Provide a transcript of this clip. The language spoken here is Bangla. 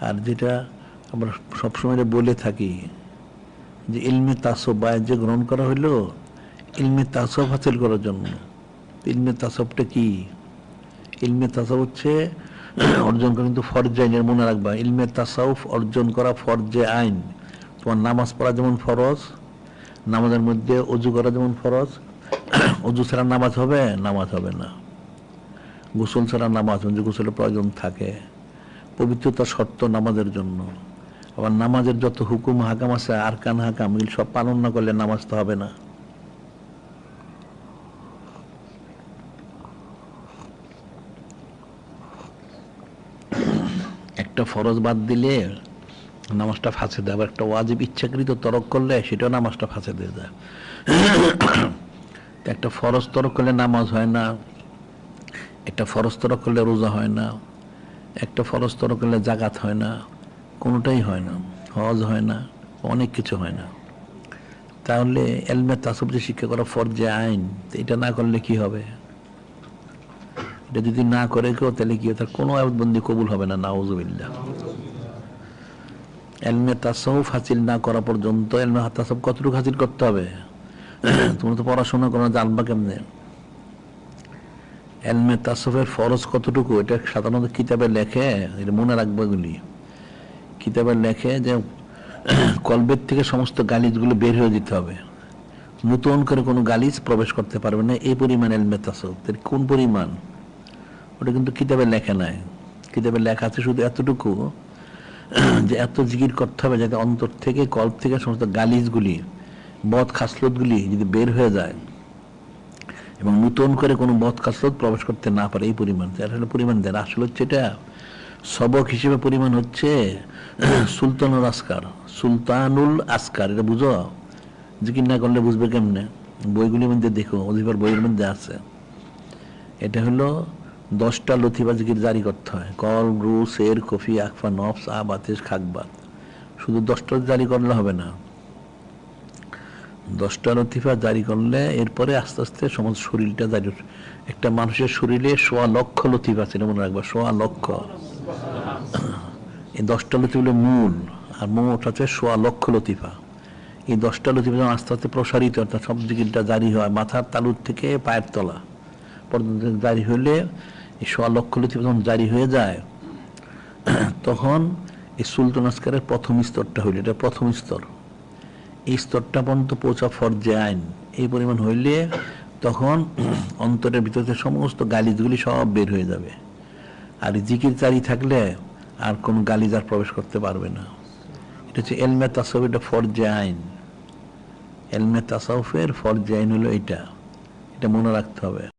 আর যেটা আমরা সবসময় বলে থাকি যে ইলমে তাসব, বায়াত যে গ্রহণ করা হইল, ইলমে তাসব হাসিল করার জন্য। ইলমে তাসবটা কি? ইলমে তাসাউফ হচ্ছে অর্জন করা, কিন্তু ফরজে আইনের মনে রাখবা। ইলমে তাসাউফ অর্জন করা ফরজে আইন। তোমার নামাজ পড়া যেমন ফরজ, নামাজের মধ্যে অজু করা যেমন ফরজ, অজু ছাড়া নামাজ হবে নামাজ হবে না। গোসল ছাড়া নামাজ যে গোসলের প্রয়োজন থাকে। পবিত্রতা শর্ত নামাজের জন্য। আবার নামাজের যত হুকুম, হাকাম আছে আরকান হাকাম, এগুলো সব পালন না করলে নামাজ তো হবে না। একটা ফরজ বাদ দিলে নামাজটা ফাঁসে দেয়, আবার একটা ওয়াজিব ইচ্ছাকৃত তরক করলে সেটাও নামাজটা ফাঁসে দিয়ে যায় একটা ফরজ তরক করলে নামাজ হয় না, একটা ফরজ তরক করলে রোজা হয় না। একটা ফরজ তরক করলে জাগাত হয় না, কোনোটাই হয় না, হজ হয় না, অনেক কিছু হয় না। তাহলে এলমে তাসব যে শিক্ষা করা ফরজে আইন, এটা না করলে কি হবে? এটা যদি না করে কেউ, তাহলে কি তার কোনো আবদবন্দি কবুল হবে না, নাউজুবিল্লাহ। এলমে তাসউফ হাসিল না করা পর্যন্ত, এলমে তাসব কতটুকু হাসিল করতে হবে? তুমি তো পড়াশোনা করো জানবা কেমনে? এলমে তাসফের ফরজ কতটুকু? এটা সাধারণত কিতাবে লেখে, এটা মনে রাখব এগুলি। কিতাবে লেখে যে কলবের থেকে সমস্ত গালিজগুলো বের হয়ে যেতে হবে। নতুন করে কোনো গালিজ প্রবেশ করতে পারবে না, এই পরিমাণ এলমে তাসফ। কোন পরিমাণ? ওটা কিন্তু কিতাবে লেখা নাই। কিতাবে লেখা আছে শুধু এতটুকু, যে এত জিকির করতে হবে যাতে অন্তর থেকে, কল্প থেকে সমস্ত গালিজগুলি বদ খাসলতগুলি যদি বের হয়ে যায়। এবং নূতন করে কোনো বদ খাসলত প্রবেশ করতে না পারে, এই পরিমাণ। আসলে পরিমাণ দেয় আসলে হচ্ছে এটা সবক হিসেবে পরিমাণ হচ্ছে সুলতানুল আসকার। সুলতানুল আসকার, এটা বুঝো? জিকির না করলে বুঝবে কেমনে? বইগুলির মধ্যে দেখো অধিবার বইয়ের মধ্যে আছে। এটা হলো দশটা লথিবা জিকির জারি করতে হয়। কল, রু শের কফি, আকফা, নফস, আ বাতিস খাকবাত শুধু দশটা জারি করলে হবে না। দশটা লতিফা জারি করলে এরপরে আস্তে আস্তে সমস্ত শরীরটা জারি একটা মানুষের শরীরে সোয়া লক্ষ লতিফা আছে মনে রাখবা, সোয়া লক্ষ। এই দশটা লতিফা হলো মূল, আর মোট হচ্ছে সোয়া লক্ষ লতিফা। এই দশটা লতিফা যখন আস্তে আস্তে প্রসারিত, অর্থাৎ সব দিকিটা জারি হয়, মাথার তালুর থেকে পায়ের তলা পর্যন্ত জারি হলে এই সোয়া লক্ষ লতিফা যখন জারি হয়ে যায়, তখন এই সুলতান আসকারের প্রথম স্তরটা হইল, এটা প্রথম স্তর। এই স্তরটা পর্যন্ত পৌঁছা ফরজে আইন। এই পরিমাণ হইলে তখন অন্তরের ভিতরে সমস্ত গালিজগুলি সব বের হয়ে যাবে। আর জিকির চারি থাকলে আর কোন গালিজ আর প্রবেশ করতে পারবে না। এটা হচ্ছে এলমে তাসব এটা ফরজে আইন। এলমে তাসাউফের ফরজে আইন হলো এটা। এটা মনে রাখতে হবে।